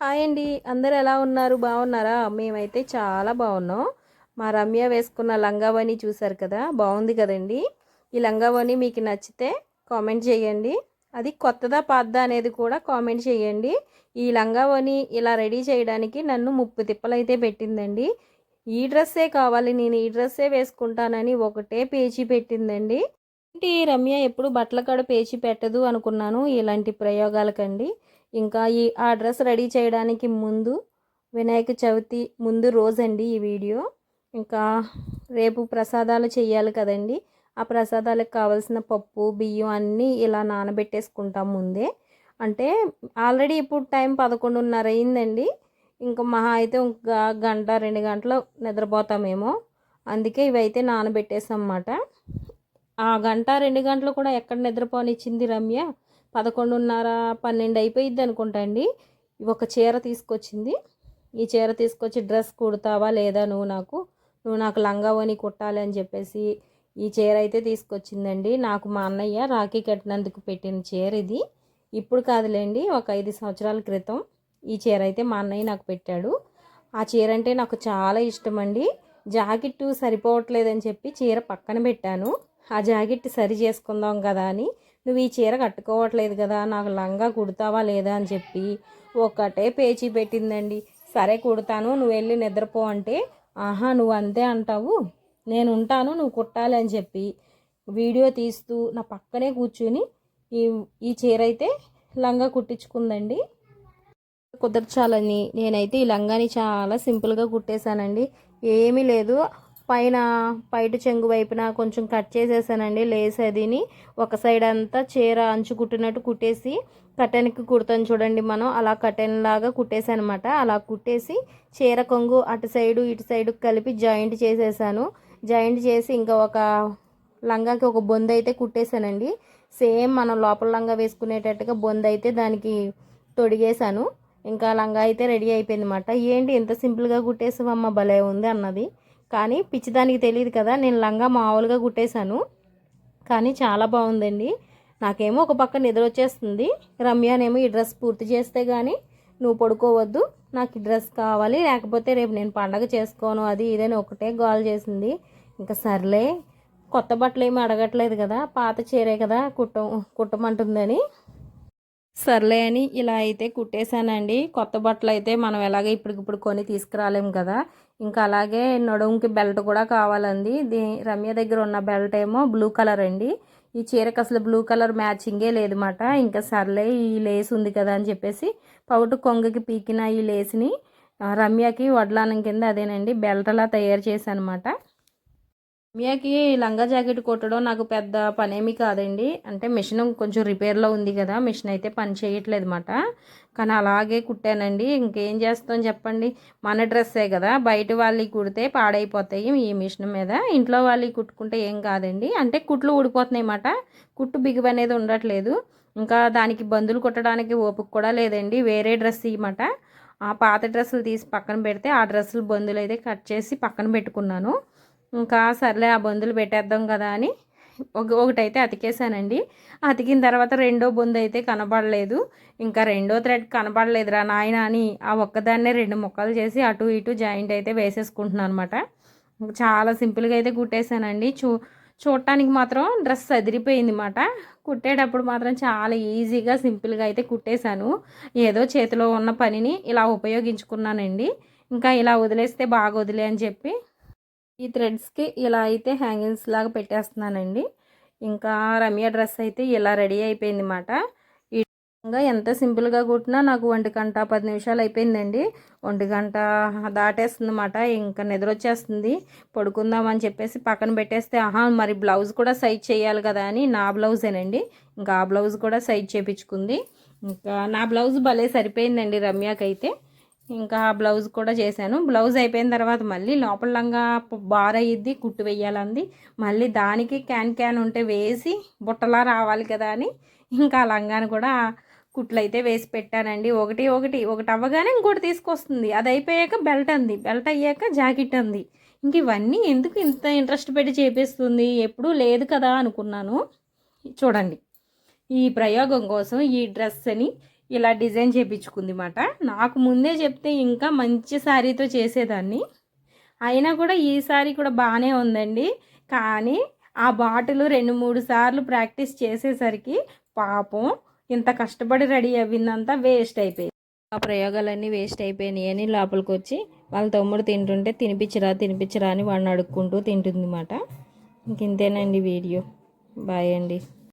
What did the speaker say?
Hi అండి. అందరు ఎలా ఉన్నారు? బాగున్నారా? మేమైతే చాలా బాగున్నాం. మా రమ్య వేసుకున్న లంగావని చూసారు కదా? బాగుంది కదండి. ఈ లంగావని మీకు నచ్చితే కామెంట్ చేయండి. అది కొత్తదా పాతదా అనేది కూడా కామెంట్ చేయండి. ఈ లంగావని ఇలా రెడీ చేయడానికి నన్ను ముప్పు తిప్పలైతే పెట్టిందండి. ఈ డ్రెస్సే కావాలి. నేను ఈ డ్రెస్సే వేసుకుంటానని ఒకటే పేచీ పెట్టిందండి. ఏంటి రమ్య ఎప్పుడు బట్టల కాడ పేచీ పెట్టదు అనుకున్నాను. ఇలాంటి ప్రయోగాలకండి. ఇంకా ఈ ఆ డ్రెస్ రెడీ చేయడానికి ముందు వినాయక చవితి ముందు రోజండి ఈ వీడియో. ఇంకా రేపు ప్రసాదాలు చేయాలి కదండి. ఆ ప్రసాదాలకు కావాల్సిన పప్పు బియ్యం అన్నీ ఇలా నానబెట్టేసుకుంటాం ముందే. అంటే ఆల్రెడీ ఇప్పుడు టైం పదకొండున్నర అయిందండి. ఇంకా మహా అయితే ఒక గంట రెండు గంటలు నిద్రపోతామేమో. అందుకే ఇవైతే నానబెట్టేసాం అన్నమాట ఆ గంట రెండు గంటలు కూడా ఎక్కడ నిద్రపోనిచ్చింది రమ్య? పదకొండున్నర పన్నెండు అయిపోయిద్ది అనుకుంటా అండి. ఒక చీర తీసుకొచ్చింది. ఈ చీర తీసుకొచ్చి డ్రెస్ కుడతావా లేదా నువ్వు నాకు? నువ్వు నాకు లంగా ఓని కుట్టాలి అని చెప్పేసి ఈ చీర అయితే తీసుకొచ్చిందండి. నాకు మా అన్నయ్య రాఖీ కట్టినందుకు పెట్టిన చీర ఇది. ఇప్పుడు కాదులేండి ఒక ఐదు సంవత్సరాల క్రితం ఈ చీర అయితే మా అన్నయ్య నాకు పెట్టాడు. ఆ చీర అంటే నాకు చాలా ఇష్టం అండి జాకెట్ సరిపోవట్లేదని చెప్పి చీర పక్కన పెట్టాను. ఆ జాకెట్ సరి చేసుకుందాం కదా అని నువ్వు ఈ చీర కట్టుకోవట్లేదు కదా నాకు లంగా కుడతావా లేదా? అని చెప్పి ఒక్కటే పేచీ పెట్టిందండి. సరే కుడతాను నువ్వు వెళ్ళి నిద్రపో అంటే ఆహా నువ్వు అంతే అంటావు. నేను ఉంటాను నువ్వు కుట్టాలి అని చెప్పి వీడియో తీస్తూ నా పక్కనే కూర్చుని ఈ ఈ చీర అయితే లంగా కుట్టించుకుందండి. కుదర్చాలని నేనైతే ఈ లంగాని చాలా సింపుల్గా కుట్టేశానండి. ఏమీ లేదు. పైన పైట చెంగు వైపున కొంచెం కట్ చేసేసానండి లేస్ అదిని ఒక సైడ్ అంతా చీర అంచు కుట్టినట్టు కుట్టేసి కటెన్కి కుడతాను చూడండి మనం. అలా కటెన్ లాగా కుట్టేసానమాట. అలా కుట్టేసి చీర కొంగు అటు సైడు ఇటు సైడు కలిపి జాయింట్ చేసేసాను. జాయింట్ చేసి ఇంకా ఒక లంగాకి ఒక బొంద అయితే కుట్టేశానండి సేమ్ మనం లోపల లంగా వేసుకునేటట్టుగా బొంద అయితే దానికి తొడిగేశాను ఇంకా లంగా అయితే రెడీ అయిపోయింది అనమాట ఏంటి ఎంత సింపుల్గా కుట్టేసావమ్మ? భలే ఉంది అన్నది. కానీ పిచ్చిదానికి తెలియదు కదా నేను లంగా మామూలుగా కుట్టేశాను. కానీ చాలా బాగుందండి. నాకేమో ఒక పక్క నిద్ర వచ్చేస్తుంది. రమ్యనేమో ఈ డ్రెస్ పూర్తి చేస్తే కానీ నువ్వు పడుకోవద్దు నాకు ఈ డ్రెస్ కావాలి లేకపోతే రేపు నేను పండగ చేసుకోను అది ఇదని ఒకటే గోల్ చేసింది. ఇంకా సర్లే కొత్త బట్టలు ఏమి అడగట్లేదు కదా పాత చీరే కదా కుట్ట కుట్టమంటుందని. సర్లే అని ఇలా అయితే కుట్టేశానండి. కొత్త బట్టలు అయితే మనం ఎలాగ ఇప్పటికిప్పుడు కొని తీసుకురాలేము కదా. ఇంకా అలాగే నడుముకి బెల్ట్ కూడా కావాలండి. దీ రమ్య దగ్గర ఉన్న బెల్ట్ ఏమో బ్లూ కలర్ అండి. ఈ చీరకు అసలు బ్లూ కలర్ మ్యాచింగే లేదన్నమాట. ఇంకా సర్లే ఈ లేస్ ఉంది కదా అని చెప్పేసి పౌటు కొంగకి పీకిన ఈ లేస్ని రమ్యకి వడ్లానం కింద అదేనండి బెల్ట్ అలా తయారు చేశానమాట మియాకి లంగా జాకెట్ కుట్టడం నాకు పెద్ద పనేమి కాదండి. అంటే మిషన్ కొంచెం రిపేర్లో ఉంది కదా మిషన్ అయితే పని చేయట్లేదు అనమాట కానీ అలాగే కుట్టానండి. ఇంకేం చేస్తాం చెప్పండి. మన డ్రెస్సే కదా బయట వాళ్ళకి కుడితే పాడైపోతాయి ఈ మిషన్ మీద. ఇంట్లో వాళ్ళకి కుట్టుకుంటే ఏం కాదండి. అంటే కుట్లు ఊడిపోతున్నాయి అన్నమాట. కుట్టు బిగువ అనేది ఉండట్లేదు. ఇంకా దానికి బందులు కుట్టడానికి ఓపిక కూడా లేదండి. వేరే డ్రెస్ ఇవ్వమాట ఆ పాత డ్రెస్సులు తీసి పక్కన పెడితే ఆ డ్రెస్సులు బందులు అయితే కట్ చేసి పక్కన పెట్టుకున్నాను. ఇంకా సర్లే ఆ బొందులు పెట్టేద్దాం కదా అని ఒక ఒకటైతే అతికేసానండి అతికిన తర్వాత రెండో బొందు అయితే కనబడలేదు. ఇంకా రెండో థ్రెడ్ కనబడలేదురా నాయన అని ఆ ఒక్కదాన్నే రెండు ముక్కలు చేసి అటు ఇటు జాయింట్ అయితే వేసేసుకుంటున్నాను అనమాట చాలా సింపుల్గా అయితే కుట్టేశానండి. చూ చూడటానికి మాత్రం డ్రెస్ అదిరిపోయింది అనమాట కుట్టేటప్పుడు మాత్రం చాలా ఈజీగా సింపుల్గా అయితే కుట్టేశాను. ఏదో చేతిలో ఉన్న పనిని ఇలా ఉపయోగించుకున్నానండి. ఇంకా ఇలా వదిలేస్తే బాగా వదిలే అని చెప్పి ఈ థ్రెడ్స్కి ఇలా అయితే హ్యాంగింగ్స్ లాగా పెట్టేస్తున్నానండి. ఇంకా రమ్య డ్రెస్ అయితే ఇలా రెడీ అయిపోయింది అనమాట ఈ విధంగా ఎంత సింపుల్గా కుట్టినా నాకు ఒంటి గంట పది నిమిషాలు అయిపోయిందండి. ఒంటి గంట దాటేస్తుంది అనమాట ఇంకా నిద్ర వచ్చేస్తుంది. పడుకుందామని చెప్పేసి పక్కన పెట్టేస్తే ఆహా మరి బ్లౌజ్ కూడా సైజ్ చేయాలి కదా అని నా బ్లౌజేనండి. ఇంకా ఆ బ్లౌజ్ కూడా సైజ్ చేపించుకుంది. ఇంకా నా బ్లౌజ్ భలే సరిపోయిందండి రమ్యకైతే. ఇంకా బ్లౌజ్ కూడా చేశాను. బ్లౌజ్ అయిపోయిన తర్వాత మళ్ళీ లోపల లంగా బార్ అయ్యిద్ది కుట్టు వేయాలంది మళ్ళీ దానికి క్యాన్ క్యాన్ ఉంటే వేసి బుట్టలా రావాలి కదా అని ఇంకా లంగాను కూడా కుట్లు అయితే వేసి పెట్టానండి. ఒకటి ఒకటి ఒకటి అవ్వగానే ఇంకోటి తీసుకొస్తుంది. అది అయిపోయాక బెల్ట్ అంది. బెల్ట్ అయ్యాక జాకెట్ అంది. ఇంక ఇవన్నీ ఎందుకు ఇంత ఇంట్రెస్ట్ పెట్టి చేపిస్తుంది? ఎప్పుడూ లేదు కదా అనుకున్నాను. చూడండి. ఈ ప్రయోగం కోసం ఈ డ్రెస్ అని ఇలా డిజైన్ చేయించుకుంది మాట నాకు ముందే చెప్తే ఇంకా మంచి శారీతో చేసేదాన్ని. అయినా కూడా ఈ సారీ కూడా బాగానే ఉందండి. కానీ ఆ బాటిల్ రెండు మూడు సార్లు ప్రాక్టీస్ చేసేసరికి పాపం ఇంత కష్టపడి రెడీ అవ్విందంతా వేస్ట్ అయిపోయింది. ఆ ప్రయోగాలన్నీ వేస్ట్ అయిపోయినాయి అని లోపలికి వచ్చి వాళ్ళ తమ్ముడు తింటుంటే తినిపించరా తినిపించరా అని వాడిని అడుక్కుంటూ తింటుంది అన్నమాట ఇంక ఇంతేనండి వీడియో. బాయ్ అండి.